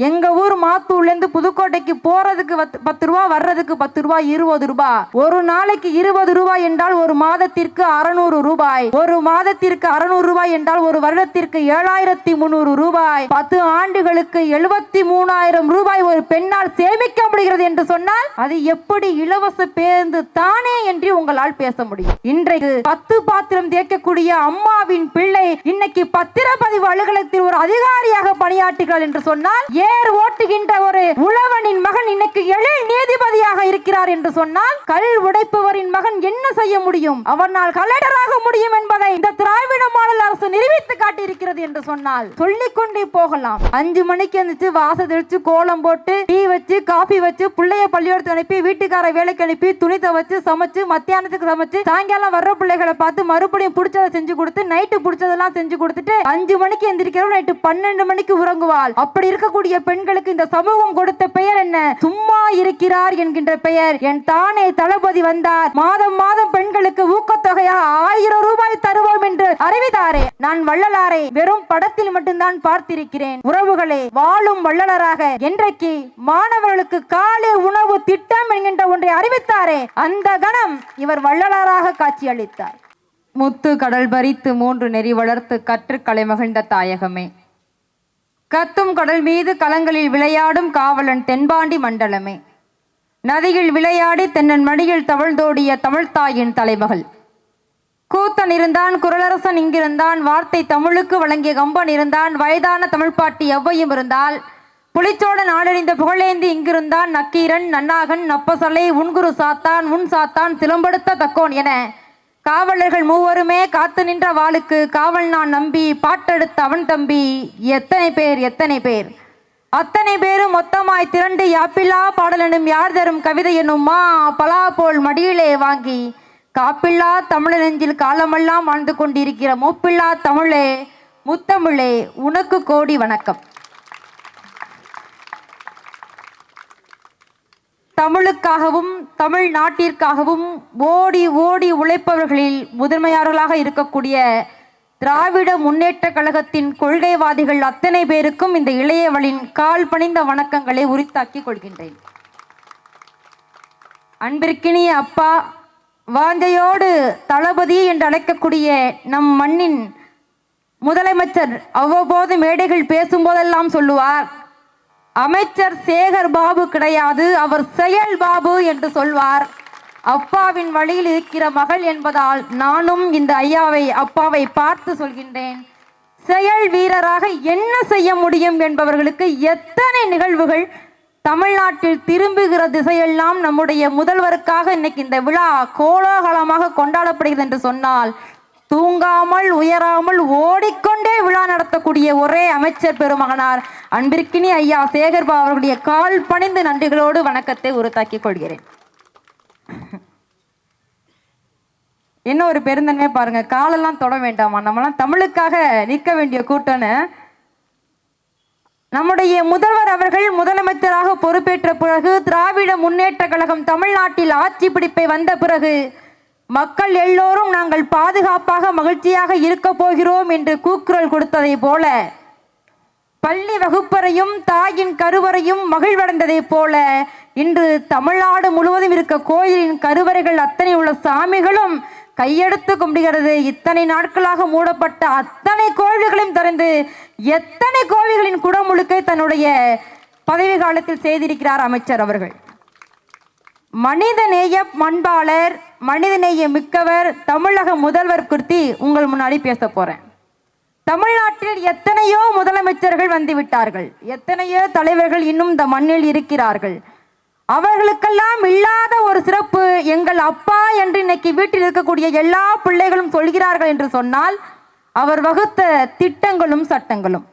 எங்க ஊர் மாத்தூர்ல இருந்து புதுக்கோட்டைக்கு போறதுக்கு பத்து- பத்து ரூபா வர்றதுக்கு பத்து ரூபாய் இருபது ரூபாய் ஒரு நாளைக்கு இருபது ரூபாய் என்றால் ஒரு மாதத்திற்கு அறுநூறு ரூபாய். ஒரு மாதத்திற்கு அறுநூறு ரூபாய் என்றால் ஒரு வருடத்திற்கு ஏழாயிரத்தி முந்நூறு ரூபாய். பத்து ஆண்டுகளுக்கு எழுபத்தி மூணாயிரம் ரூபாய் ஒரு பெண்ணால் சேமிக்க முடிகிறது என்று சொன்னால் அது எப்படி இலவச பேருந்து தானே என்று உங்களால் பேச முடியும். இன்றைக்கு பத்து பாத்திரம் தேய்க்கக்கூடிய அம்மாவின் பிள்ளை இன்னைக்கு பத்திரப்பதிவு அலுவலகத்தில் ஒரு அதிகாரியாக பணியாற்றுகிறார் என்று சொன்னால் தேர் ஓட்டுகின்ற ஒரு உழவனின் மகன் இன்னைக்கு எழில் நீதிபதியாக இருக்கிறார் என்று சொன்னால் கல் உடைப்பவரின் மகன் என்ன செய்ய முடியும்? அவனால் கலெக்டராக முடியும் என்பதை இந்த திராவிட மாடல் அரசு நிரூபித்து காட்டியிருக்கிறது என்று சொன்னால் சொல்லிக் கொண்டே போகலாம். அஞ்சு மணிக்கு எழுந்துச்சு வாசல் தெளிச்சு கோலம் போட்டு டீ வச்சு காஃபி வச்சு பிள்ளைய பள்ளியோடு அனுப்பி வீட்டுக்கார வேலைக்கு அனுப்பி துணி துவைச்சு சமைச்சு மத்தியானத்துக்கு சமைச்சு சாயங்காலம் வர்ற பிள்ளைகளை பார்த்து மறுபடியும் பிடிச்சதை செஞ்சு கொடுத்து நைட்டு பிடிச்சதெல்லாம் செஞ்சு கொடுத்துட்டு அஞ்சு மணிக்கு எந்திரிக்கிறோம் நைட்டு பன்னெண்டு மணிக்கு உறங்குவாள். அப்படி இருக்கக்கூடிய பெண்களுக்கு இந்த சமூகம் கொடுத்த பெயர் என்ன? சும்மா இருக்கிறார் என்கின்ற பெயர். என் தானே தளபதி வந்தார். மாதம் மாதம் பெண்களுக்கு ஊக்கத்தொகையாக ஆயிரம் ரூபாய் தருவோம் என்று அறிவித்தாரே. நான் வள்ளலாரை வெறும் படத்தில் மட்டும்தான் பார்த்திருக்கிறேன். உறவுகளே வாழும் வள்ளலராக என்றைக்கு மாணவர்களுக்கு காலை உணவு திட்டம் என்கின்ற ஒன்றை அறிவித்தாரே அந்த கணம் இவர் வள்ளலாராக காட்சியளித்தார். முத்து கடல் பறித்து மூன்று நெறி வளர்த்து கற்று கலை மகிழ்ந்த தாயகமே. கத்தும் கடல் மீது கலங்களில் விளையாடும் காவலன் தென்பாண்டி மண்டலமே. நதியில் விளையாடி தென்னன் மடியில் தவழ்ந்தோடிய தமிழ்த்தாயின் தலைமகள். கூத்தன் இருந்தான் குரலரசன் இங்கிருந்தான் வார்த்தை தமிழுக்கு வழங்கிய கம்பன் இருந்தான் வயதான தமிழ்பாட்டி எவ்வையும் இருந்தால் புலிச்சோட நாடறிந்த புகழேந்தி இங்கிருந்தான் நக்கீரன் நன்னாகன் நப்பசலை உன்குரு சாத்தான் உன் சாத்தான் சிலம்படுத்த தக்கோன் என காவலர்கள் மூவருமே காத்து நின்ற வாளுக்கு காவல் நான் நம்பி பாட்டெடுத்த அவன் தம்பி. எத்தனை பேர் எத்தனை பேர்? அத்தனை பேரும் மொத்தமாய் திரண்டு யாப்பில்லா பாடலனும் யார் தரும் கவிதை என்னும் மா பலா போல் மடியிலே வாங்கி காப்பில்லா தமிழ் நெஞ்சில் காலமெல்லாம் வாழ்ந்து கொண்டிருக்கிற மூப்பில்லா தமிழே முத்தமிழே உனக்கு கோடி வணக்கம். தமிழுக்காகவும் தமிழ் நாட்டிற்காகவும் ஓடி ஓடி உழைப்பவர்களில் முதன்மையாளர்களாக இருக்கக்கூடிய திராவிட முன்னேற்ற கழகத்தின் கொள்கைவாதிகள் அத்தனை பேருக்கும் இந்த இளையவளின் கால் பணிந்த வணக்கங்களை உரித்தாக்கிக் கொள்கின்றேன். அன்பிற்கினிய அப்பா வாஞ்சையோடு தளபதி என்று அழைக்கக்கூடிய நம் மண்ணின் முதலமைச்சர் அவ்வப்போது மேடைகள் பேசும்போதெல்லாம் சொல்லுவார் அமைச்சர் சேகர் பாபு கிடையாது அவர் செயல் பாபு என்று சொல்வார். அப்பாவின் வழியில் இருக்கிற மகள் என்பதால் நானும் இந்த ஐயாவை அப்பாவை பார்த்து சொல்கின்றேன். செயல் வீரராக என்ன செய்ய முடியும் என்பவர்களுக்கு எத்தனை நிகழ்வுகள் தமிழ்நாட்டில் திரும்புகிற திசையெல்லாம் நம்முடைய முதல்வருக்காக இன்னைக்கு இந்த விழா கோலாகலமாக கொண்டாடப்படுகிறது என்று சொன்னால் தூங்காமல் உயராமல் ஓடிக்கொண்டே விழா நடத்தக்கூடிய ஒரே அமைச்சர் பெருமகனார் அன்பிற்கினி ஐயா சேகர்பா அவர்களுடைய கால் பணிந்து நன்றிகளோடு வணக்கத்தை உறுத்தாக்கிக் கொள்கிறேன். என்ன ஒரு பெருந்தன்மை பாருங்க காலெல்லாம் தொட வேண்டாமா? நம்மளாம் தமிழுக்காக நிற்க வேண்டிய கூட்டம்னு நம்முடைய முதல்வர் அவர்கள் முதலமைச்சராக பொறுப்பேற்ற பிறகு திராவிட முன்னேற்ற கழகம் தமிழ்நாட்டில் ஆட்சி பிடிப்பை வந்த பிறகு மக்கள் எல்லோரும் நாங்கள் பாதுகாப்பாக மகிழ்ச்சியாக இருக்க போகிறோம் என்று கூக்குரல் கொடுத்ததை போல பள்ளி வகுப்பறையும் தாயின் கருவறையும் மகிழ்வடைந்ததைப் போல இன்று தமிழ்நாடு முழுவதும் இருக்க கோயிலின் கருவறைகள் அத்தனை உள்ள சாமிகளும் கையெடுத்து கும்பிடுகிறது. இத்தனை நாட்களாக மூடப்பட்ட அத்தனை கோவில்களையும் திறந்து எத்தனை கோவில்களின் குடமுழுக்கை தன்னுடைய பதவி காலத்தில் செய்திருக்கிறார் அமைச்சர் அவர்கள். மனிதநேய பண்பாளர் மனிதநேய மிக்கவர் தமிழக முதல்வர் குறித்து உங்கள் முன்னாடி பேச போறேன். தமிழ்நாட்டில் எத்தனையோ முதலமைச்சர்கள் வந்து விட்டார்கள். எத்தனையோ தலைவர்கள் இன்னும் இந்த மண்ணில் இருக்கிறார்கள். அவர்களுக்கெல்லாம் இல்லாத ஒரு சிறப்பு எங்கள் அப்பா என்று இன்னைக்கு வீட்டில் இருக்கக்கூடிய எல்லா பிள்ளைகளும் சொல்கிறார்கள் என்று சொன்னால் அவர் வகுத்த திட்டங்களும் சட்டங்களும்.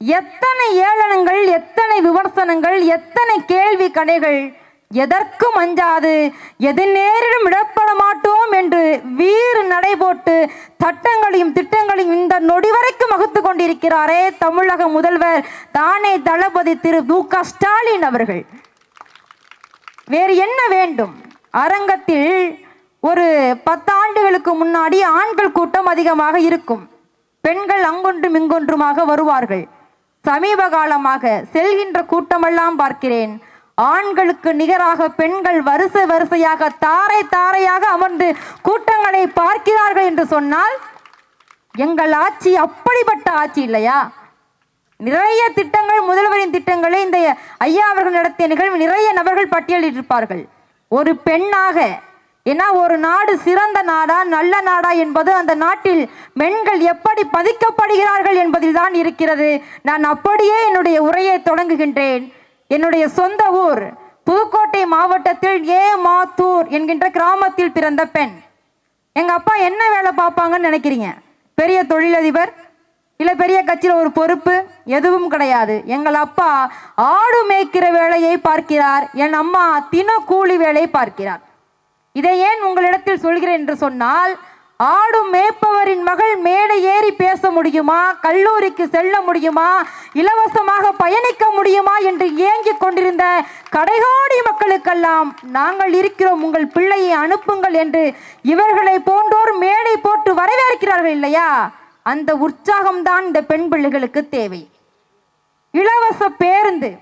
எத்தனை ஏளனங்கள் எத்தனை விமர்சனங்கள் எத்தனை கேள்வி கடைகள் எதற்கும் அஞ்சாது எது நேரிலும் இடப்பட மாட்டோம் என்று வீறு நடை போட்டு சட்டங்களையும் திட்டங்களையும் இந்த நொடி வரைக்கும் வகுத்து கொண்டிருக்கிறாரே தமிழக முதல்வர் தானே தளபதி திரு மு க ஸ்டாலின் அவர்கள். வேறு என்ன வேண்டும்? அரங்கத்தில் ஒரு பத்தாண்டுகளுக்கு முன்னாடி ஆண்கள் கூட்டம் அதிகமாக இருக்கும். பெண்கள் அங்கொன்றும் இங்கொன்றுமாக வருவார்கள். சமீப காலமாக செல்கின்ற கூட்டமெல்லாம் பார்க்கிறேன். ஆண்களுக்கு நிகராக பெண்கள் வரிசை வரிசையாக தாரை தாரையாக அமர்ந்து கூட்டங்களை பார்க்கிறார்கள் என்று சொன்னால் எங்கள் ஆட்சி அப்படிப்பட்ட ஆட்சி இல்லையா? நிறைய திட்டங்கள் முதல்வரின் திட்டங்களை இந்த ஐயா அவர்கள் நடத்திய நிகழ்வு நிறைய நபர்கள் பட்டியலிட்டிருப்பார்கள். ஒரு பெண்ணாக ஏன்னா ஒரு நாடு சிறந்த நாடா நல்ல நாடா என்பது அந்த நாட்டில் பெண்கள் எப்படி பதிக்கப்படுகிறார்கள் என்பதில் தான் இருக்கிறது. நான் அப்படியே என்னுடைய உரையை தொடங்குகின்றேன். என்னுடைய சொந்த ஊர் புதுக்கோட்டை மாவட்டத்தில் ஏ மாத்தூர் என்கின்ற கிராமத்தில் பிறந்த பெண். எங்க அப்பா என்ன வேலை பார்ப்பாங்கன்னு நினைக்கிறீங்க? பெரிய தொழிலதிபர் இல்ல பெரிய கட்சியில் ஒரு பொறுப்பு எதுவும் கிடையாது. எங்கள் அப்பா ஆடு மேய்க்கிற வேலையை பார்க்கிறார் என் அம்மா தின கூலி வேலையை பார்க்கிறார். இதை ஏன் உங்களிடத்தில் சொல்கிறேன் என்று சொன்னால் ஆடும் மேய்ப்பவரின் மகள் மேடை ஏறி பேச முடியுமா? கல்லூரிக்கு செல்ல முடியுமா? இலவசமாக பயணிக்க முடியுமா? என்று ஏங்கிக் கொண்டிருந்த கடைகோடி மக்களுக்கெல்லாம் நாங்கள் இருக்கிறோம் உங்கள் பிள்ளையை அனுப்புங்கள் என்று இவர்களை போன்றோர் மேடை போட்டு வரவேற்கிறார்கள் இல்லையா? அந்த உற்சாகம்தான் இந்த பெண் பிள்ளைகளுக்கு தேவை. இலவச பேருந்து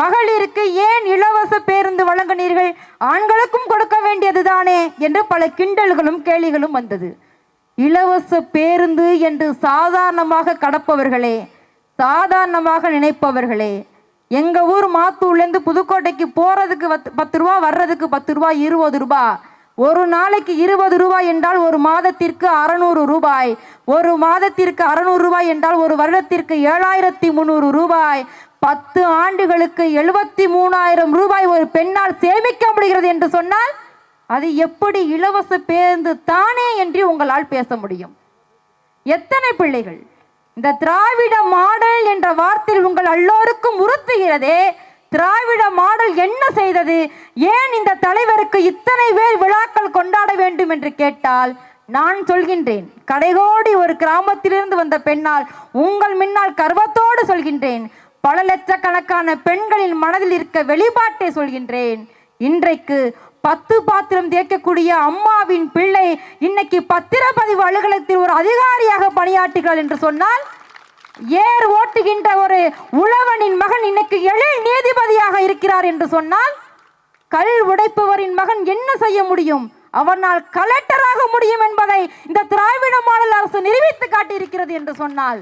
மகளிருக்கு ஏன் இலவச பேருந்து வழங்கினீர்கள்? ஆண்களுக்கும் கொடுக்க வேண்டியதுதானே? என்று பல கிண்டல்களும் கேலிகளும் வந்தது. இலவச பேருந்து என்று சாதாரணமாக கடப்பவர்களே சாதாரணமாக நினைப்பவர்களே எங்கள் ஊர் மாத்தூர்லேருந்து புதுக்கோட்டைக்கு போகிறதுக்கு பத் பத்து ரூபா வர்றதுக்கு பத்து ரூபா இருபது ரூபா. ஒரு நாளைக்கு இருபது ரூபாய் என்றால் ஒரு மாதத்திற்கு அறநூறு ரூபாய். ஒரு மாதத்திற்கு அறநூறு ரூபாய் என்றால் ஒரு வருடத்திற்கு ஏழாயிரத்தி முந்நூறு ரூபாய். பத்து ஆண்டுகளுக்கு எழுபத்தி மூணாயிரம் ரூபாய் ஒரு பெண்ணால் சேமிக்க முடிகிறது என்று சொன்னால் அது எப்படி இலவச பேருந்து தானே என்று உங்களால் பேச முடியும். எத்தனை பிள்ளைகள்? இந்த திராவிட மாடல் என்ற வார்த்தையில் உங்கள் எல்லோருக்கும் உறுத்துகிறதே. திராவிட மாடல் என்ன செய்தது? ஏன் இந்த தலைவருக்கு இத்தனை பேர் விழாக்கள் கொண்டாட வேண்டும் என்று கேட்டால் நான் சொல்கின்றேன் கடைகோடி ஒரு கிராமத்திலிருந்து வந்த பெண்ணால் உங்கள் முன்னால் கர்வத்தோடு சொல்கின்றேன் பல லட்சக்கணக்கான பெண்களின் மனதில் இருக்க வெளிப்பாட்டை சொல்கின்றேன். இன்றைக்கு பத்து பாத்திரம் தேய்க்கக்கூடிய அம்மாவின் பிள்ளை இன்னைக்கு பத்திரப்பதிவு அலுவலகத்தில் ஒரு அதிகாரியாக பணியாற்றுகிறாள் என்று சொன்னால் ஏர் ஓட்டுகின்ற ஒரு உழவனின் மகன் இன்னைக்கு எழில் நீதிபதியாக இருக்கிறார் என்று சொன்னால் கல் உடைப்பவரின் மகன் என்ன செய்ய முடியும்? அவனால் கலெக்டராக முடியும் என்பதை இந்த திராவிட மாநில அரசு நிரூபித்து காட்டியிருக்கிறது என்று சொன்னால்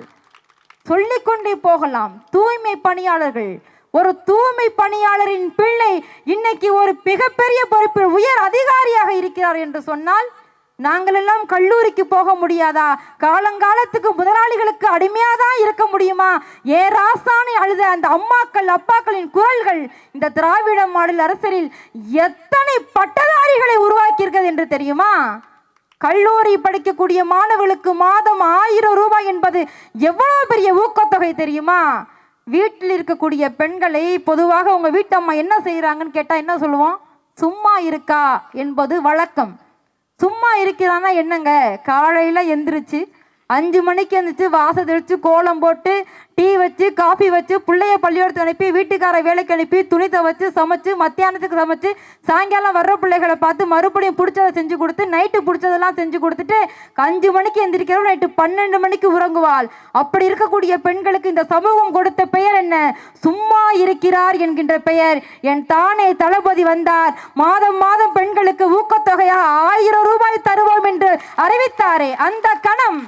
சொல்லிக்கொண்டே போகலாம். தூய்மை பணியாளர்கள். ஒரு தூய்மை பணியாளரின் பிள்ளை இன்னைக்கு ஒரு மிகப்பெரிய பொறுப்பில் உயர் அதிகாரியாக இருக்கிறார் என்று சொன்னால் நாங்கள் எல்லாம் கல்லூரிக்கு போக முடியாதா? காலங்காலத்துக்கு முதலாளிகளுக்கு அடிமையாதான் இருக்க முடியுமா? ஏ ராசானி அழுத அந்த அம்மாக்கள் அப்பாக்களின் குரல்கள் இந்த திராவிட மாடல் அரசரில் எத்தனை பட்டதாரிகளை உருவாக்கியிருக்கிறது என்று தெரியுமா? கல்லூரி படிக்கக்கூடிய மாணவர்களுக்கு மாதம் ஆயிரம் ரூபாய் என்பது எவ்வளோ பெரிய ஊக்கத்தொகை தெரியுமா? வீட்டில் இருக்கக்கூடிய பெண்களை பொதுவாக உங்கள் வீட்டம்மா என்ன செய்கிறாங்கன்னு கேட்டால் என்ன சொல்லுவோம்? சும்மா இருக்கா? என்பது வழக்கம். சும்மா இருக்கிறான்னா என்னங்க? காலையில் எந்திரிச்சு அஞ்சு மணிக்கு எழுந்திரிச்சு வாச தெளித்து கோலம் போட்டு டீ வச்சு காஃபி வச்சு பிள்ளைய பள்ளியோடத்துக்கு அனுப்பி வீட்டுக்கார வேலைக்கு அனுப்பி துணி துவைச்சு சமைச்சு மத்தியானத்துக்கு சமைச்சு சாயங்காலம் வர்ற பிள்ளைகளை பார்த்து மறுபடியும் பிடிச்சதை செஞ்சு கொடுத்து நைட்டு பிடிச்சதெல்லாம் செஞ்சு கொடுத்துட்டு அஞ்சு மணிக்கு எந்திரிக்கிறோம் நைட்டு பன்னெண்டு மணிக்கு உறங்குவாள். அப்படி இருக்கக்கூடிய பெண்களுக்கு இந்த சமூகம் கொடுத்த பெயர் என்ன? சும்மா இருக்கிறார் என்கின்ற பெயர். என் தானே தளபதி வந்தார். மாதம் மாதம் பெண்களுக்கு ஊக்கத்தொகையாக ஆயிரம் ரூபாய் தருவோம் என்று அறிவித்தாரே. அந்த கணம்.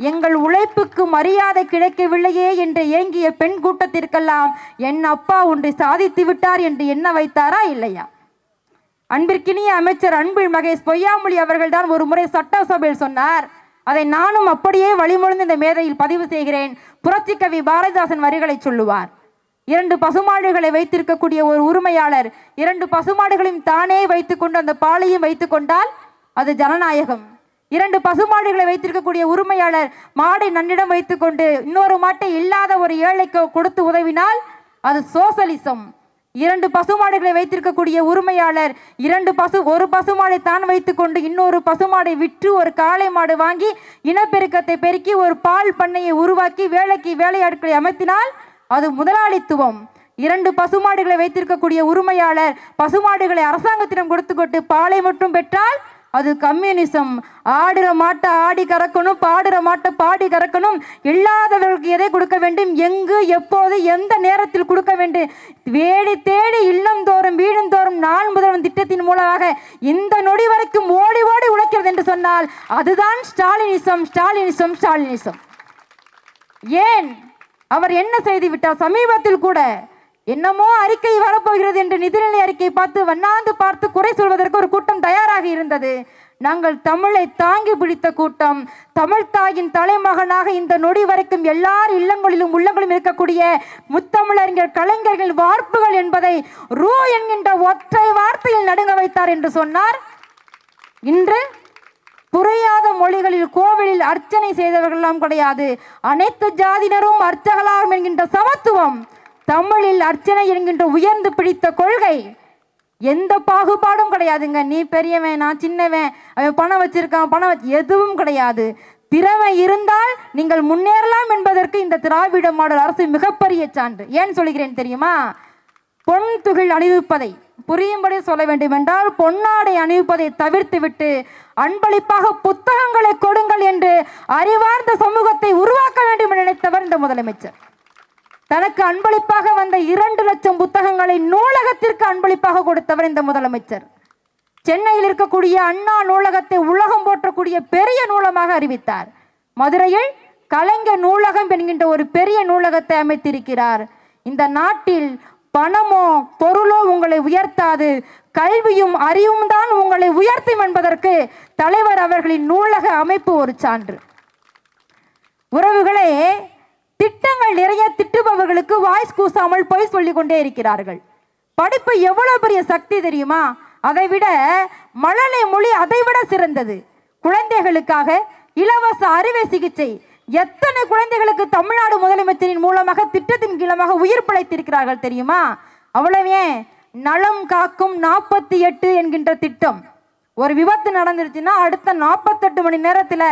எங்கள் உழைப்புக்கு மரியாதை கிடைக்கவில்லையே என்று ஏங்கிய பெண் கூட்டத்திற்கெல்லாம் என் அப்பா ஒன்றை சாதித்து விட்டார் என்று எண்ண வைத்தாரா இல்லையா? அன்பிற்கினிய அமைச்சர் அன்பில் மகேஷ் பொய்யாமொழி அவர்கள்தான் ஒரு முறை சட்டசபையில் சொன்னார். அதை நானும் அப்படியே வழிமொழிந்து இந்த மேதையில் பதிவு செய்கிறேன். புரட்சி கவி பாரதிதாசன் வரிகளை சொல்லுவார். இரண்டு பசுமாடுகளை வைத்திருக்கக்கூடிய ஒரு உரிமையாளர் இரண்டு பசுமாடுகளையும் தானே வைத்துக்கொண்டு அந்த பாலையும் வைத்துக்கொண்டால் அது ஜனநாயகம். இரண்டு பசுமாடுகளை வைத்திருக்கக்கூடிய உரிமையாளர் மாடை நன்னிடம் வைத்துக்கொண்டு இன்னொரு மாட்டை இல்லாத ஒரு ஏழைக்கு கொடுத்து உதவினால் அது சோசலிசம். இரண்டு பசுமாடுகளை வைத்திருக்கக்கூடிய உரிமையாளர் இரண்டு பசு ஒரு பசுமாடை தான் வைத்துக்கொண்டு இன்னொரு பசுமாடை விற்று ஒரு காளை மாடு வாங்கி இனப்பெருக்கத்தை பெருக்கி ஒரு பால் பண்ணையை உருவாக்கி வேலைக்கு வேலையாட்களை அமைத்தினால் அது முதலாளித்துவம். இரண்டு பசுமாடுகளை வைத்திருக்கக்கூடிய உரிமையாளர் பசுமாடுகளை அரசாங்கத்திடம் கொடுத்துக்கொண்டு பாலை மட்டும் பெற்றால் அது கம்யூனிசம். ஆடுற மாட்டை ஆடி கறக்கணும் பாடுற மாட்டை பாடி கறக்கணும். இல்லாதவர்களுக்கு எதை கொடுக்க வேண்டும்? எங்கு எப்போது எந்த நேரத்தில் கொடுக்க வேண்டும்? வேடி தேடி இல்லந்தோறும் வீடுந்தோறும் நாள் முதல்வன் திட்டத்தின் மூலமாக இந்த நொடி வரைக்கும் ஓடி ஓடி உழைக்கிறது என்று சொன்னால் அதுதான் ஸ்டாலினிசம் ஸ்டாலினிசம் ஸ்டாலினிசம். ஏன்? அவர் என்ன செய்து விட்டார்? சமீபத்தில் கூட என்னமோ அறிக்கை வரப்போகிறது என்று நிதிநிலை அறிக்கை பார்த்து வண்ணாந்து பார்த்து குறை சொல்வதற்கு ஒரு கூட்டம் தயாராக இருந்தது. நாங்கள் தமிழை தாங்கி பிடித்த கூட்டம். தமிழ் தாயின் தலைமகனாக இந்த நொடி வரைக்கும் எல்லார் இல்லங்களிலும் உள்ளங்களும் இருக்கக்கூடிய முத்தமிழறிஞர் கலைஞர்கள் வார்ப்புகள் என்பதை ரூ என்கின்ற ஒற்றை வார்த்தையில் நடுங்க வைத்தார் என்று சொன்னார். இன்று புரியாத மொழிகளில் கோவிலில் அர்ச்சனை செய்தவர்கள் எல்லாம் கிடையாது. அனைத்து ஜாதியினரும் அர்ச்சகலாகும் என்கின்ற சமத்துவம் தமிழில் அர்ச்சனை என்கின்ற உயர்ந்து பிடித்த கொள்கை. எந்த பாகுபாடும் கிடையாதுங்க. நீ பெரியவன் நான் சின்னவன் அவன் பணம் வச்சிருக்கான் பணம் வச்சு எதுவும் கிடையாது. திறமை இருந்தால் நீங்கள் முன்னேறலாம் என்பதற்கு இந்த திராவிட மாடல் அரசு மிகப்பெரிய சான்று. ஏன் சொல்கிறேன் தெரியுமா? பொன் துகில் அணிவிப்பதை. புரியும்படி சொல்ல வேண்டும் என்றால் பொன்னாடை அணிவிப்பதை தவிர்த்துவிட்டு அன்பளிப்பாக புத்தகங்களை கொடுங்கள் என்று அறிவார்ந்த சமூகத்தை உருவாக்க வேண்டும் என நினைத்தவர் இந்த முதலமைச்சர். தனக்கு அன்பளிப்பாக வந்த இரண்டு லட்சம் புத்தகங்களை நூலகத்திற்கு அன்பளிப்பாக கொடுத்தவர் இந்த முதலமைச்சர். சென்னையில் இருக்கக்கூடிய அண்ணா நூலகத்தை உலகம் போற்றக்கூடிய பெரிய நூலமாக அறிவித்தார். மதுரையில் கலைஞர் நூலகம் என்கின்ற ஒரு பெரிய நூலகத்தை அமைத்திருக்கிறார். இந்த நாட்டில் பணமோ பொருளோ உங்களை உயர்த்தாது கல்வியும் அறிவும் தான் உங்களை உயர்த்தும் என்பதற்கு தலைவர் அவர்களின் நூலக அமைப்பு ஒரு சான்று. உறவுகளே திட்டங்கள் நிறைய திட்டுபவர்களுக்கு வாய்ஸ் கூசாமல் பொய் சொல்லிக் கொண்டே இருக்கிறார்கள். படிப்பு எவ்வளவு பெரிய சக்தி தெரியுமா? அதை விட மழலை மொழி அதை விட சிறந்தது. குழந்தைகளுக்காக இலவச அறுவை சிகிச்சை. எத்தனை குழந்தைகளுக்கு தமிழ்நாடு முதலமைச்சரின் மூலமாக திட்டத்தின் கீழமாக உயிர் பிழைத்திருக்கிறார்கள் தெரியுமா? அவ்வளவே நலம் காக்கும் நாற்பத்தி எட்டு என்கின்ற திட்டம். ஒரு விபத்து நடந்துருச்சுன்னா அடுத்த நாற்பத்தெட்டு மணி நேரத்தில்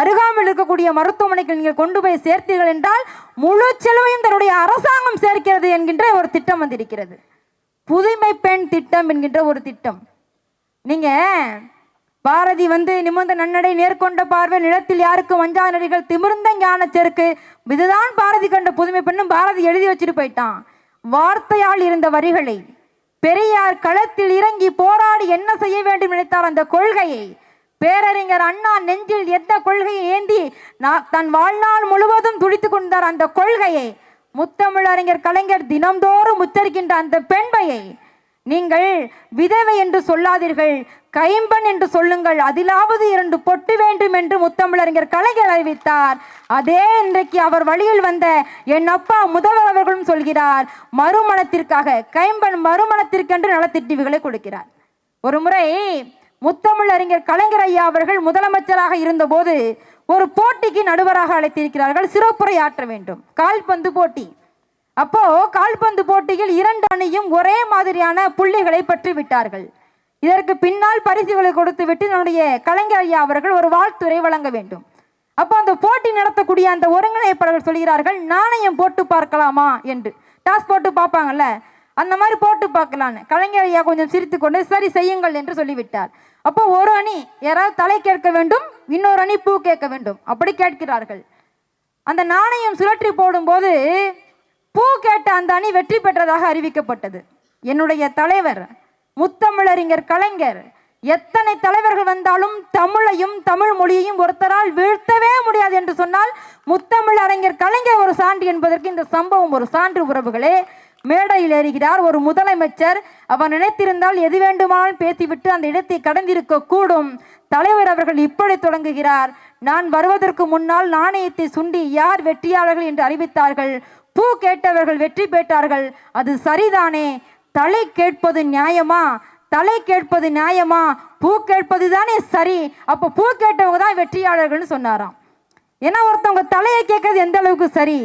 அருகாமல் இருக்கக்கூடிய மருத்துவமனைக்கு நீங்கள் கொண்டு போய் சேர்த்தீர்கள் என்றால் முழு செலவையும் தன்னுடைய அரசாங்கம் சேர்க்கிறது என்கின்ற ஒரு திட்டம் வந்திருக்கிறது. புதுமை பெண் திட்டம் என்கின்ற ஒரு திட்டம். நீங்க பாரதி வந்து நிமிர்ந்த நன்னடை நேர்கொண்ட பார்வை நிலத்தில் யாருக்கும் வஞ்சா நடிகள் திமிர்ந்த ஞான செருக்கு? இதுதான் பாரதி கண்ட புதுமை பெண்ணும் பாரதி எழுதி வச்சுட்டு போயிட்டான். வார்த்தையால் இருந்த வரிகளை பெரியார் களத்தில் இறங்கி போராடி என்ன செய்ய வேண்டும் நினைத்தார் அந்த கொள்கையை? பேரறிஞர் அண்ணா நெஞ்சில் எந்த கொள்கையை ஏந்தி நான் தன் வாழ்நாள் முழுவதும் துடித்துக் கொண்டார் அந்த கொள்கையை? முத்தமிழறிஞர் கலைஞர் தினம்தோறும் உச்சரிக்கின்ற அந்த பெண்மையை? நீங்கள் விதவை என்று சொல்லாதீர்கள். கைம்பன் என்று சொல்லுங்கள். அதிலாவது இரண்டு பொட்டு வேண்டும் என்று முத்தமிழறிஞர் கலைஞர் அறிவித்தார். அதே இன்றைக்கு அவர் வழியில் வந்த என் அப்பா முதல்வர் அவர்களும் சொல்கிறார் மறுமணத்திற்காக. கைம்பன் மறுமணத்திற்கென்று நலத்திட்டிவுகளை கொடுக்கிறார். ஒரு முறை முத்தமிழ் அறிஞர் கலைஞர் ஐயா அவர்கள் முதலமைச்சராக இருந்தபோது ஒரு போட்டிக்கு நடுவராக அழைத்திருக்கிறார்கள். சிறப்புரை ஆற்ற வேண்டும். கால்பந்து போட்டி. அப்போ கால்பந்து போட்டியில் இரண்டு அணியும் ஒரே மாதிரியான புள்ளிகளை பற்றி விட்டார்கள். இதற்கு பின்னால் பரிசுகளை கொடுத்து விட்டு நம்முடைய கலைஞர் ஐயா அவர்கள் ஒரு வாழ்த்துரை வழங்க வேண்டும். அப்போ அந்த போட்டி நடத்தக்கூடிய அந்த ஒருங்கிணைப்பாளர்கள் சொல்கிறார்கள் நாணயம் போட்டு பார்க்கலாமா? என்று. டாஸ் போட்டு பார்ப்பாங்கல்ல? அந்த மாதிரி போட்டு பார்க்கலான்னு. கலைஞர் ஐயா கொஞ்சம் சிரித்து கொண்டு சரி செய்யுங்கள் என்று சொல்லிவிட்டார். அப்போ ஒரு அணி யாராவது தலை கேட்க வேண்டும் இன்னொரு அணி பூ கேட்க வேண்டும். அப்படி கேட்கிறார்கள். அந்த நாணயம் சுழற்றி போடும்போது பூ கேட்ட அந்த அணி வெற்றி பெற்றதாக அறிவிக்கப்பட்டது. என்னுடைய தலைவர் முத்தமிழறிஞர் கலைஞர். எத்தனை தலைவர்கள் வந்தாலும் தமிழையும் தமிழ் மொழியையும் ஒருத்தரால் வீழ்த்தவே முடியாது என்று சொன்னால் முத்தமிழ் அறிஞர் கலைஞர் ஒரு சான்று என்பதற்கு இந்த சம்பவம் ஒரு சான்று உறவுகளே. மேடையில் ஏறுகிறார் ஒரு முதலமைச்சர். அவர் நினைத்திருந்தால் எது வேண்டுமானால் பேசிவிட்டு அந்த இடத்தை கடந்திருக்க கூடும். தலைவர் அவர்கள் இப்படி தொடங்குகிறார். நான் வருவதற்கு முன்னால் நாணயத்தை சுண்டி யார் வெற்றியாளர்கள் என்று அறிவித்தார்கள். பூ கேட்டவர்கள் வெற்றி பெற்றார்கள். அது சரிதானே? தலை கேட்பது நியாயமா? தலை கேட்பது நியாயமா? பூ கேட்பது தானே சரி. அப்போ பூ கேட்டவங்க தான் வெற்றியாளர்கள்னு சொன்னாராம். ஏன்னா ஒருத்தவங்க தலையை கேட்கறது எந்த அளவுக்கு சரி?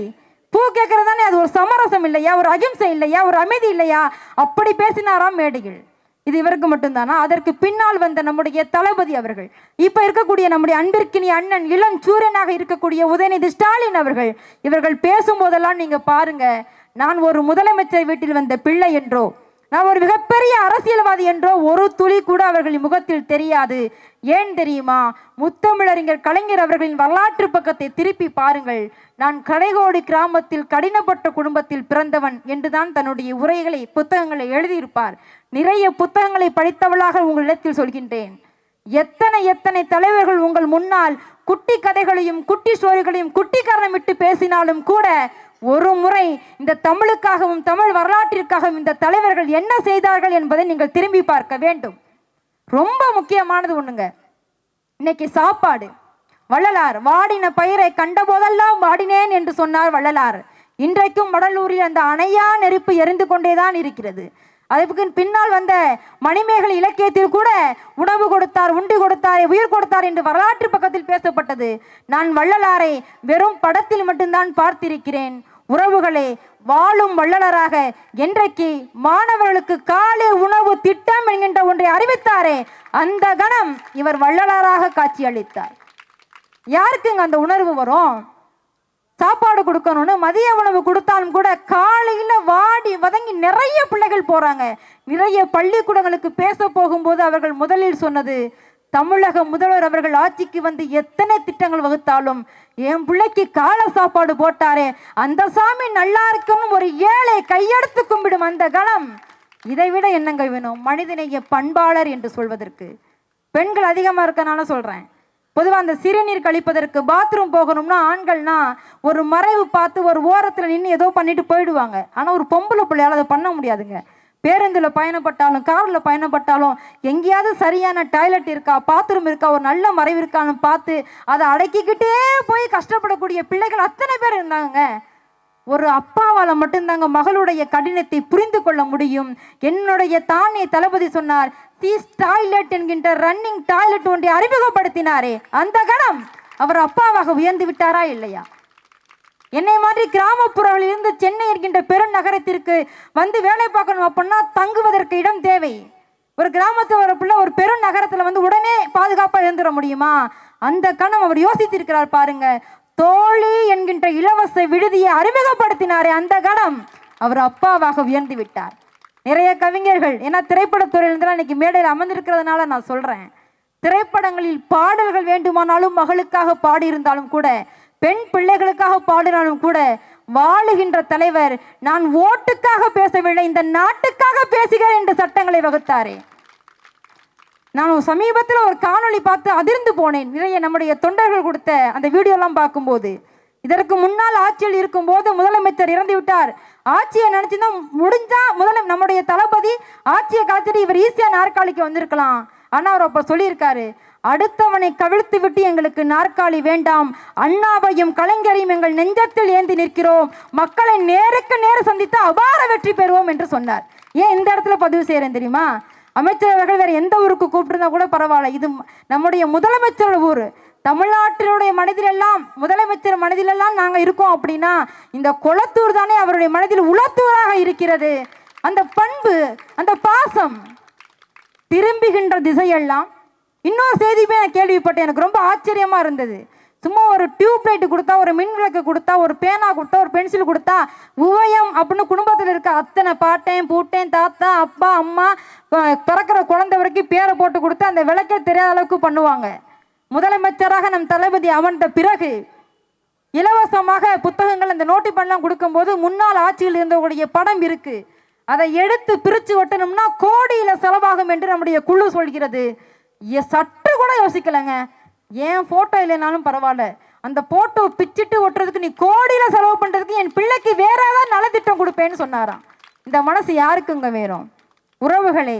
பூ கேட்கறது தானே அது ஒரு சமரசம் இல்லையா? ஒரு அகிம்சை இல்லையா? ஒரு அமைதி இல்லையா? அப்படி பேசினாராம் மேடையில். இது இவருக்கு மட்டும்தானா? அதற்கு பின்னால் வந்த நம்முடைய தளபதி அவர்கள். இப்போ இருக்கக்கூடிய நம்முடைய அன்பிற்கினி அண்ணன் இளம் சூரியனாக இருக்கக்கூடிய உதயநிதி ஸ்டாலின் அவர்கள். இவர்கள் பேசும்போதெல்லாம் நீங்கள் பாருங்கள் நான் ஒரு முதலமைச்சர் வீட்டில் வந்த பிள்ளை என்றோ நான் ஒரு மிகப்பெரிய அரசியல்வாதி என்றோ ஒரு துளி கூட அவர்களின் முகத்தில் தெரியாது. ஏன் தெரியுமா? முத்தமிழறிஞர் கலைஞர் அவர்களின் வரலாற்று பக்கத்தை திருப்பி பாருங்கள். நான் கடைகோடி கிராமத்தில் கடினப்பட்ட குடும்பத்தில் பிறந்தவன் என்றுதான் தன்னுடைய உரைகளை புத்தகங்களை எழுதியிருப்பார். நிறைய புத்தகங்களை படித்தவளாக உங்களிடத்தில் சொல்கின்றேன். எத்தனை எத்தனை தலைவர்கள் உங்கள் முன்னால் குட்டி கதைகளையும் குட்டி ஸ்டோரிகளையும் குட்டி காரணமிட்டு பேசினாலும் கூட ஒரு முறை இந்த தமிழுக்காகவும் தமிழ் வரலாற்றிற்காகவும் இந்த தலைவர்கள் என்ன செய்தார்கள் என்பதை நீங்கள் திரும்பி பார்க்க வேண்டும். ரொம்ப முக்கியமானது ஒண்ணுங்க. இன்னைக்கு சாப்பாடு. வள்ளலார் வாடின பயிரை கண்டபோதெல்லாம் வாடினேன் என்று சொன்னார் வள்ளலார். இன்றைக்கும் வடலூரில் அந்த அணையா நெருப்பு எரிந்து கொண்டேதான் இருக்கிறது. அதுக்கு பின்னால் வந்த மணிமேகலை இலக்கியத்தில் கூட உணவு கொடுத்தார் உண்டு கொடுத்தார் உயிர் கொடுத்தார் என்று வரலாற்று பக்கத்தில் பேசப்பட்டது. நான் வள்ளலாரை வெறும் படத்தில் மட்டும்தான் பார்த்திருக்கிறேன். உறவுகளே வாழும் வள்ளலராக என்றைக்கு மாணவர்களுக்கு காலை உணவு திட்டம் என்கின்ற ஒன்றை அறிவித்தாரே அந்த கணம் இவர் வள்ளலாராக காட்சியளித்தார். யாருக்குங்க அந்த உணர்வு வரும்? சாப்பாடு கொடுக்கணும்னு மதிய உணவு கொடுத்தாலும் கூட காலையில் வாடி வதங்கி நிறைய பிள்ளைகள் போகிறாங்க நிறைய பள்ளிக்கூடங்களுக்கு பேச போகும்போது அவர்கள் முதலில் சொன்னது தமிழக முதல்வர் அவர்கள் ஆட்சிக்கு வந்து எத்தனை திட்டங்கள் வகுத்தாலும் என் பிள்ளைக்கு காலை சாப்பாடு போட்டாரே அந்த சாமி நல்லா இருக்கணும் ஒரு ஏழை கையெடுத்து கும்பிடும் அந்த கணம். இதை விட என்னங்க வேணும்? மனிதநேய பண்பாளர் என்று சொல்வதற்கு. பெண்கள் அதிகமாக இருக்கனால சொல்கிறேன் பொதுவாக அந்த சிறுநீர் கழிப்பதற்கு பாத்ரூம் போகணும்னா ஆண்கள்னா ஒரு மறைவு பார்த்து ஒரு ஓரத்தில் நின்று ஏதோ பண்ணிட்டு போயிடுவாங்க. ஆனால் ஒரு பொம்பளை பிள்ளையால் அதை பண்ண முடியாதுங்க. பேருந்தில் பயணப்பட்டாலும் காரில் பயணப்பட்டாலும் எங்கேயாவது சரியான டாய்லெட் இருக்கா பாத்ரூம் இருக்கா ஒரு நல்ல மறைவு இருக்கான்னு பார்த்து அதை அடக்கிக்கிட்டே போய் கஷ்டப்படக்கூடிய பிள்ளைகள் அத்தனை பேர் இருந்தாங்க ஒரு அப்பாவால் மட்டும்தாங்க மகளுடைய கடினத்தை புரிந்து கொள்ள முடியும். என்னுடைய தானே தளபதி சொன்னார் தீஸ் டாய்லெட் என்கின்ற ரன்னிங் டாய்லெட் ஒன்றை அறிமுகப்படுத்தினாரே அந்த கணம் அவர் அப்பாவாக உயர்ந்து விட்டாரா இல்லையா? என்னை மாதிரி கிராமப்புறங்களில் இருந்து சென்னை என்கின்ற பெருநகரத்திற்கு வந்து வேலை பார்க்கணும் அப்படின்னா தங்குவதற்கு இடம் தேவை. ஒரு கிராமத்து வர பிள்ளை ஒரு நகரத்தில் வந்து உடனே பாதுகாப்பாக இருந்துட முடியுமா? அந்த கணம் அவர் யோசித்திருக்கிறார் பாருங்க. தோழி என்கின்ற இலவச விடுதியை அறிமுகப்படுத்தினாரே அந்த கணம். அவர் அப்பாவாக உயர்ந்து விட்டார். நிறைய கவிஞர்கள் ஏன்னா திரைப்படத்துறையிலிருந்து இன்னைக்கு மேடையில் அமர்ந்திருக்கிறதுனால நான் சொல்றேன். திரைப்படங்களில் பாடல்கள் வேண்டுமானாலும் மகளுக்காக பாடியிருந்தாலும் கூட பெண் பிள்ளைகளுக்காக பாடினாலும் கூட வாழுகின்ற தலைவர் நான் ஓட்டுக்காக பேசவில்லை இந்த நாட்டுக்காக பேசுகிறேன் என்று சட்டங்களை வகுத்தாரே. நான் சமீபத்தில் ஒரு காணொளி பார்த்து அதிர்ந்து போனேன். நிறைய நம்முடைய தொண்டர்கள் கொடுத்த அந்த வீடியோலாம் பார்க்கும்போது. இதற்கு முன்னால் ஆட்சியில் இருக்கும்போது முதலமைச்சர் இறந்து விட்டார் ஆட்சியை நினைச்சுதான் முடிஞ்சா முதல நம்முடைய தளபதி ஆட்சியை காத்துட்டு இவர் ஈஸியா நாற்காலிக்கு வந்திருக்கலாம். ஆனா அவர் அப்ப சொல்லியிருக்காரு அடுத்தவனை கவிழ்த்து விட்டு எங்களுக்கு நாற்காலி வேண்டாம். அண்ணாவையும் கலைஞரையும் எங்கள் நெஞ்சத்தில் ஏந்தி நிற்கிறோம். மக்களை நேருக்கு நேர சந்தித்து அபார வெற்றி பெறுவோம் என்று சொன்னார். ஏன் இந்த இடத்துல பதிவு செய்கிறேன் தெரியுமா? அமைச்சர் அவர்கள் வேற எந்த ஊருக்கு கூப்பிட்டுருந்தா கூட பரவாயில்ல. இது நம்முடைய முதலமைச்சரோட ஊர். தமிழ்நாட்டினுடைய மனதிலெல்லாம் முதலமைச்சர் மனதிலெல்லாம் நாங்கள் இருக்கோம் அப்படின்னா இந்த குளத்தூர் தானே அவருடைய மனதில் உளத்தூராக இருக்கிறது. அந்த பண்பு அந்த பாசம் திரும்புகின்ற திசையெல்லாம் இன்னொரு செய்தியுமே நான் கேள்விப்பட்டேன். எனக்கு ரொம்ப ஆச்சரியமாக இருந்தது. சும்மா ஒரு டியூப் லைட் கொடுத்தா ஒரு மின் விளக்கு கொடுத்தா ஒரு பேனா கொடுத்தா ஒரு பென்சில் கொடுத்தா உவயம் அப்படின்னு குடும்பத்தில் இருக்க அத்தனை பாட்டேன் பூட்டேன் தாத்தா அப்பா அம்மா பிறக்கிற குழந்தை வரைக்கும் பேரை போட்டு கொடுத்து அந்த விளக்கே தெரியாத அளவுக்கு பண்ணுவாங்க. முதலமைச்சராக நம் தளபதி அமர்ந்த பிறகு இலவசமாக புத்தகங்கள் அந்த நோட்டி பண்ணலாம் கொடுக்கும்போது முன்னாள் ஆட்சியில் இருந்தவங்களுடைய படம் இருக்குது அதை எடுத்து பிரித்து ஒட்டணும்னா கோடியில் செலவாகும் என்று நம்முடைய குழு சொல்கிறது. சற்று கூட யோசிக்கலைங்க. ஏன் போட்டோ இல்லைனாலும் பரவாயில்ல. அந்த போட்டோ பிச்சிட்டு ஒட்டுறதுக்கு நீ கோடியில செலவு பண்ணுறதுக்கு என் பிள்ளைக்கு வேற ஏதாவது நலத்திட்டம் கொடுப்பேன்னு சொன்னாராம். இந்த மனசு யாருக்குங்க வேறும் உறவுகளே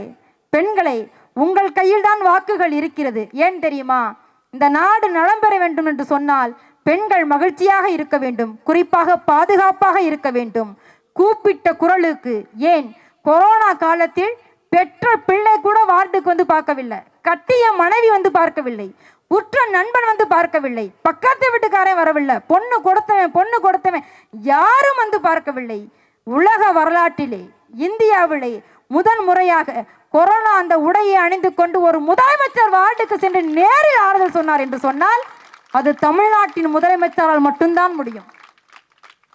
பெண்களே உங்கள் கையில் தான் வாக்குகள் இருக்கிறது. ஏன் தெரியுமா? இந்த நாடு நலம் பெற வேண்டும் என்று சொன்னால் பெண்கள் மகிழ்ச்சியாக இருக்க வேண்டும். குறிப்பாக பாதுகாப்பாக இருக்க வேண்டும். கூப்பிட்ட குரலுக்கு ஏன்? கொரோனா காலத்தில் பெற்ற பிள்ளை கூட வார்டுக்கு வந்து பார்க்கவில்லை. கட்டிய மனைவி வந்து பார்க்கவில்லை. உற்ற நண்பன் வந்து பார்க்கவில்லை. பக்கத்து வீட்டுக்காரன் வரவில்லை. பொண்ணு கொடுத்தவன் பொண்ணு கொடுத்தவன் யாரும் வந்து பார்க்கவில்லை. உலக வரலாற்றிலே இந்தியாவிலே முதன் முறையாக கொரோனா அந்த உடையை அணிந்து கொண்டு ஒரு முதலமைச்சர் வார்டுக்கு சென்று நேரில் ஆறுதல் சொன்னார் என்று சொன்னால் அது தமிழ்நாட்டின் முதலமைச்சரால் மட்டும்தான் முடியும்.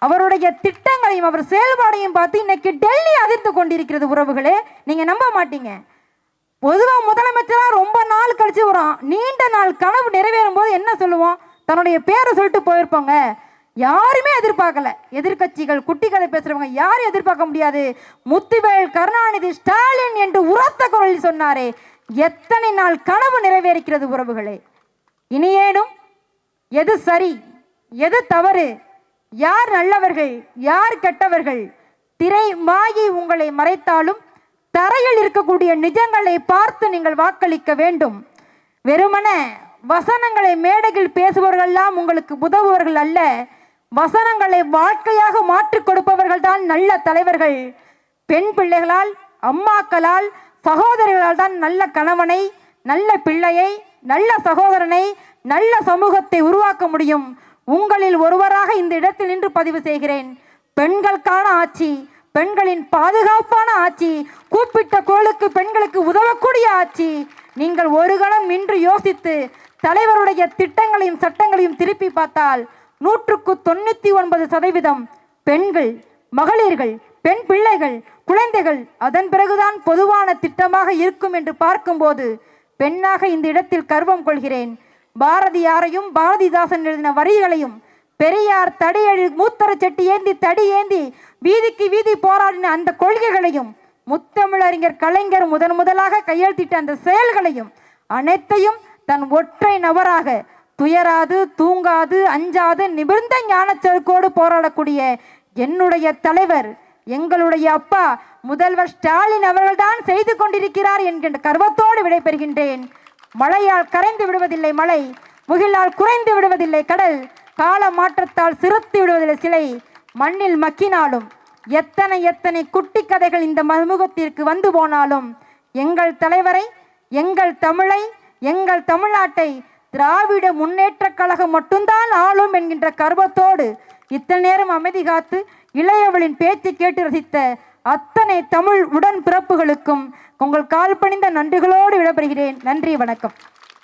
அவருடைய திட்டங்களையும் அவர் செயல்பாடையும் பார்த்து இன்னைக்கு டெல்லி அதிர்ந்து கொண்டிருக்கிறது உறவுகளே நீங்க நம்ப மாட்டீங்க. பொதுவாக முதலமைச்சராக ரொம்ப நாள் கழிச்சு வரும் நீண்ட நாள் கனவு நிறைவேறும் போது என்ன சொல்லுவோம் தன்னுடைய பேரை சொல்லிட்டு போயிருப்பாங்க. யாருமே எதிர்பார்க்கல. எதிர்க்கட்சிகள் குட்டிகளை பேசுறவங்க யாரும் எதிர்பார்க்க முடியாது. முத்துவேல் கருணாநிதி ஸ்டாலின் என்று உரத்த குரலில் சொன்னாரே. எத்தனை நாள் கனவு நிறைவேறிக்கிறது உறவுகளே. இனியேனும் எது சரி? எது தவறு? யார் நல்லவர்கள்? யார் கெட்டவர்கள்? திரை மாயி உங்களை மறைத்தாலும் தரையில் இருக்கக்கூடிய நிஜங்களை பார்த்து நீங்கள் வாக்களிக்க வேண்டும். வெறுமன வசனங்களை மேடையில் பேசுபவர்கள்லாம் உங்களுக்கு உதவுவர்கள் அல்ல. வசனங்களை வாழ்க்கையாக மாற்றிக் கொடுப்பவர்கள் தான் நல்ல தலைவர்கள். பெண் பிள்ளைகளால் அம்மாக்களால் சகோதரிகளால் தான் நல்ல கணவனை நல்ல பிள்ளையை நல்ல சகோதரனை நல்ல சமூகத்தை உருவாக்க முடியும். உங்களில் ஒருவராக இந்த இடத்தில் நின்று பதிவு செய்கிறேன். பெண்களுக்கான ஆட்சி பெண்களின் பாதுகாப்பான ஆட்சி கூப்பிட்ட கோளுக்கு பெண்களுக்கு உதவக்கூடிய ஆட்சி. நீங்கள் ஒரு கணம் நின்று யோசித்து தலைவருடைய திட்டங்களையும் சட்டங்களையும் திருப்பி பார்த்தால் நூற்றுக்கு தொண்ணூத்தி ஒன்பது சதவீதம் பெண்கள் மகளிர்கள் பெண் பிள்ளைகள் குழந்தைகள் அதன் பிறகுதான் பொதுவான திட்டமாக இருக்கும் என்று பார்க்கும்போது பெண்ணாக இந்த இடத்தில் கர்வம் கொள்கிறேன். பாரதியாரையும் பாரதிதாசன் எழுதின வரிகளையும் பெரியார் தடியெழு மூத்தர செட்டி ஏந்தி தடி ஏந்தி வீதிக்கு வீதி போராடின அந்த கொள்கைகளையும் முத்தமிழறிஞர் கலைஞர் முதன் முதலாக கையெழுத்திட்ட அந்த செயல்களையும் அனைத்தையும் தன் ஒற்றை நபராக துயராது தூங்காது அஞ்சாது நிமிர்ந்த ஞானச்செருக்கோடு போராடக்கூடிய என்னுடைய தலைவர் எங்களுடைய அப்பா முதல்வர் ஸ்டாலின் அவர்கள்தான் செய்து கொண்டிருக்கிறார் என்கின்ற கர்வத்தோடு விடைபெறுகின்றேன். மழையால் கரைந்து விடுவதில்லை மழை முகிலால் குறைந்து விடுவதில்லை கடல் கால மாற்றத்தால் சிறுத்து விடுவதில்லை சிலை மண்ணில் மக்கினாலும் எத்தனை எத்தனை குட்டி கதைகள் இந்த மதுமுகத்திற்கு வந்து போனாலும் எங்கள் தலைவரை எங்கள் தமிழை எங்கள் தமிழ்நாட்டை திராவிட முன்னேற்றக் கழகம் மட்டும்தான் ஆளும் என்கின்ற கர்வத்தோடு இத்தனை நேரம் அமைதி காத்து இளையவளின் பேச்சு கேட்டு ரசித்த அத்தனை தமிழ் உடன் பிறப்புகளுக்கும் உங்கள் கால் பணிந்த நன்றிகளோடு விடைபெறுகிறேன். நன்றி வணக்கம்.